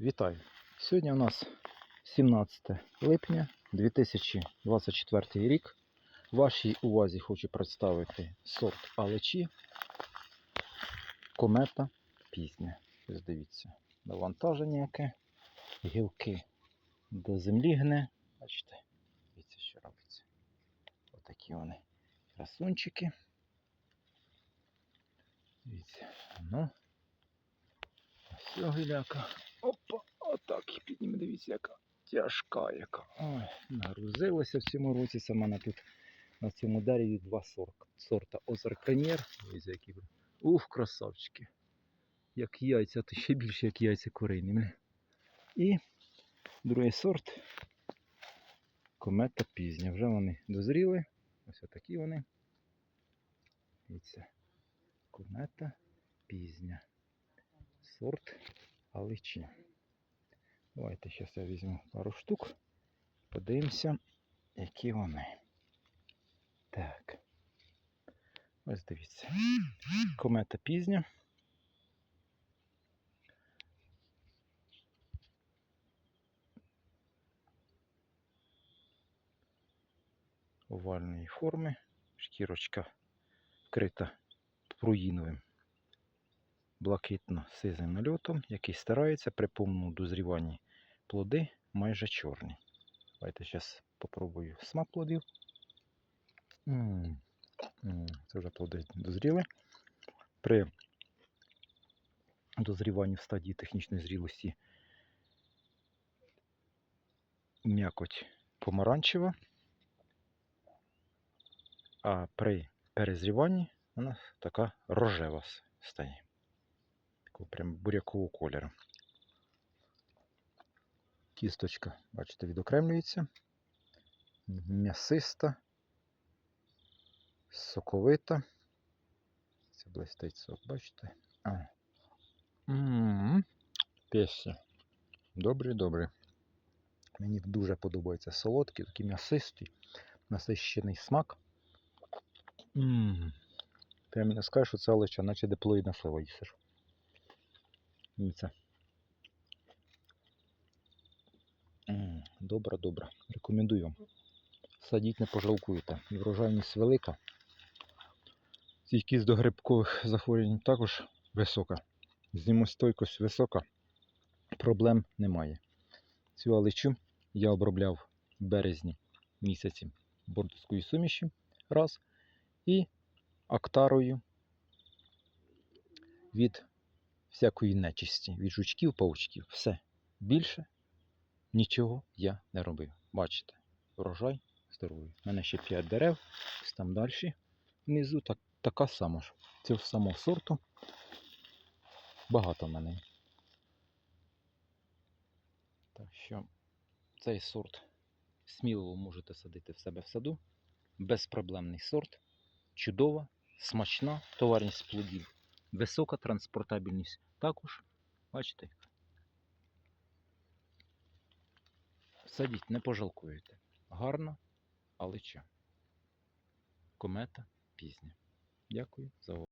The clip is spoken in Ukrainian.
Вітаю! Сьогодні у нас 17 липня 2024 рік. Вашій увазі хочу представити сорт алечі комета пізня. Ось дивіться, навантаження яке, гілки до землі гне. Бачите, дивіться, що робиться. Отакі вони красунчики. Дивіться, ну. Ось гіляка. Опа, отак і підніме, дивіться, яка тяжка яка. Ой, нагрузилася в цьому році. В мене тут на цьому дереві два сорта. Сорта Озарканєр. Які. Ух, красавчики. Як яйця, то ще більше, як яйця курині. І другий сорт комета пізня. Вже вони дозріли. Ось отакі вони. Дивіться. Комета пізня. Сорт аличі. Давайте зараз я візьму пару штук. Подивимося, які вони. Так. Ось дивіться. Комета пізня. Овальної форми. Шкірочка вкрита пруїновим блакитно-сизим нальотом, який старається при повному дозріванні плоди майже чорні. Давайте зараз попробую смак плодів. Це вже плоди дозріли. При дозріванні в стадії технічної зрілості м'якоть помаранчева, а при перезріванні вона така рожева стає такого прям бурякового кольору. Кісточка, бачите, відокремлюється. М'ясиста, соковита. Це блистить сок, бачите? А. М, Песня. Добрі, добрі. Мені дуже подобається солодкі, такі м'ясисті, насищений смак. М. Прямо не скажеш, що це лише, наче диплоїдна слива їсиш. Дивіться. Добре, добре. Рекомендую. Садіть, не пожалкуєте. І врожайність велика. Стійкість до грибкових захворювань також висока. Зимостойкость висока. Проблем немає. Цю алечу я обробляв в березні місяці бордовської суміші раз і актарою від всякої нечисті, від жучків, паучків. Все. Більше нічого я не робив. Бачите, врожай здоровий. У мене ще 5 дерев, ось там далі внизу так, така сама ж. Цього самого сорту. Багато в мене. Так що цей сорт сміливо можете садити в себе в саду. Безпроблемний сорт. Чудова, смачна товарність плодів. Висока транспортабельність також. Бачите? Садіть, не пожалкуєте. Гарна, але ча. Комета пізня. Дякую за увагу.